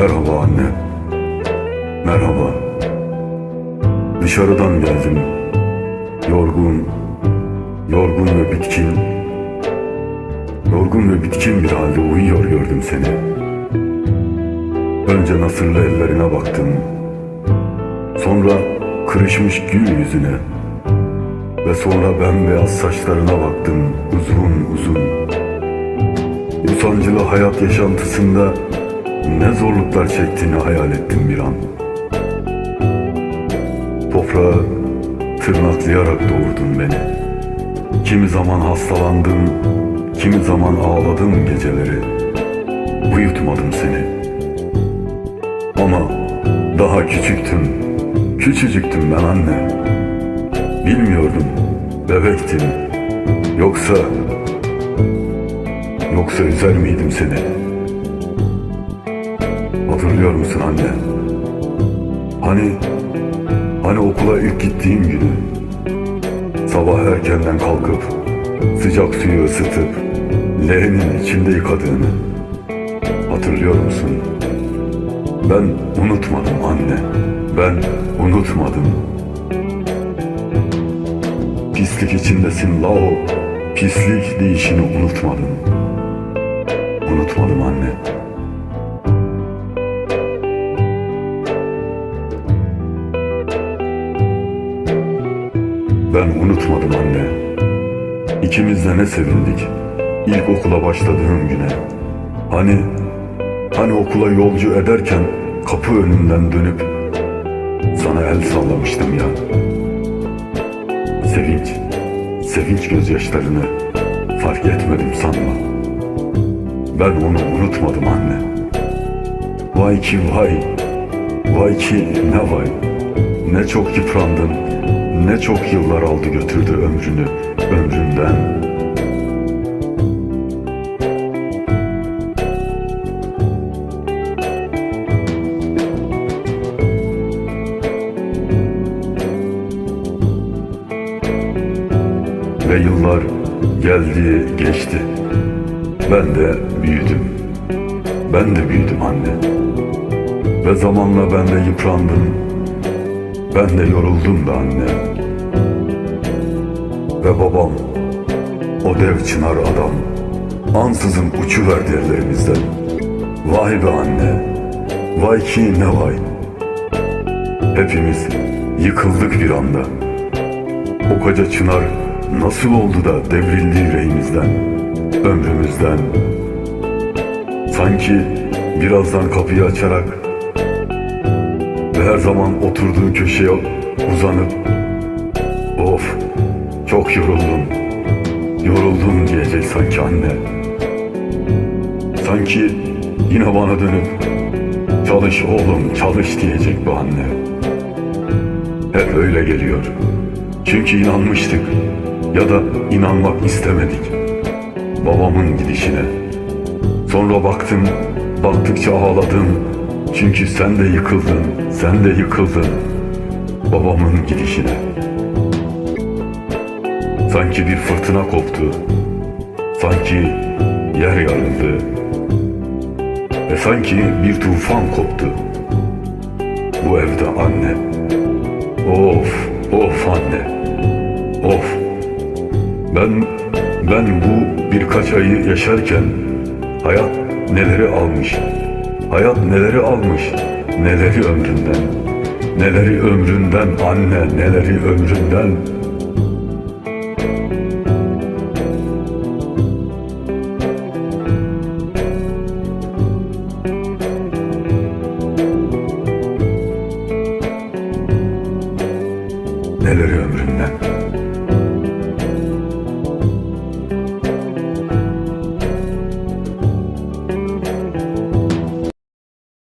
Merhaba anne. Merhaba. Dışarıdan geldim. Yorgun, yorgun ve bitkin. Yorgun ve bitkin bir halde uyuyor gördüm seni. Önce nasırlı ellerine baktım. Sonra kırışmış gül yüzüne. Ve sonra bembeyaz saçlarına baktım uzun uzun. Sancılı hayat yaşantısında ne zorluklar çektiğini hayal ettim bir an. Toprağı tırnaklayarak doğurdun beni. Kimi zaman hastalandım, kimi zaman ağladım geceleri. Uyutmadım seni. Ama daha küçüktüm, küçücüktüm ben anne. Bilmiyordum, bebektim. Yoksa, yoksa üzer miydim seni? Hatırlıyor musun anne? Hani, hani okula ilk gittiğim günü. Sabah erkenden kalkıp, sıcak suyu ısıtıp, leğenin içinde yıkadığını. Hatırlıyor musun? Ben unutmadım anne. Ben unutmadım. Pislik içindesin lao. Pislik deyişini unutmadım. Unutmadım anne. Ben unutmadım anne. İkimiz de ne sevindik. İlk okula başladığım güne. Hani, hani okula yolcu ederken kapı önünden dönüp sana el sallamıştım ya. Sevinç, sevinç gözyaşlarını fark etmedim sanma. Ben onu unutmadım anne. Vay ki vay, vay ki ne vay. Ne çok yıprandın, ne çok yıllar aldı götürdü ömrünü, ömrümden. Ve yıllar geldi geçti. Ben de büyüdüm. Ben de büyüdüm anne. Ve zamanla ben de yıprandım. Ben de yoruldum da anne. Ve babam, o dev çınar adam, ansızın uçuverdi ellerimizden. Vay be anne, vay ki ne vay. Hepimiz yıkıldık bir anda. O koca çınar nasıl oldu da devrildi yüreğimizden, ömrümüzden. Sanki birazdan kapıyı açarak ve her zaman oturduğu köşeye uzanıp of çok yoruldum, yoruldum diyecek sanki anne. Sanki yine bana dönüp çalış oğlum çalış diyecek bu anne. Hep öyle geliyor. Çünkü inanmıştık ya da inanmak istemedik babamın gidişine. Sonra baktım, baktıkça ağladım. Çünkü sen de yıkıldın, sen de yıkıldın babamın gidişine. Sanki bir fırtına koptu, sanki yer yarıldı. Ve sanki bir tufan koptu. Bu evde anne, of, of anne, of. Ben, ben bu birkaç ayı yaşarken hayat neleri almış, hayat neleri almış, neleri ömründen, neleri ömründen anne, neleri ömründen. Ömründen.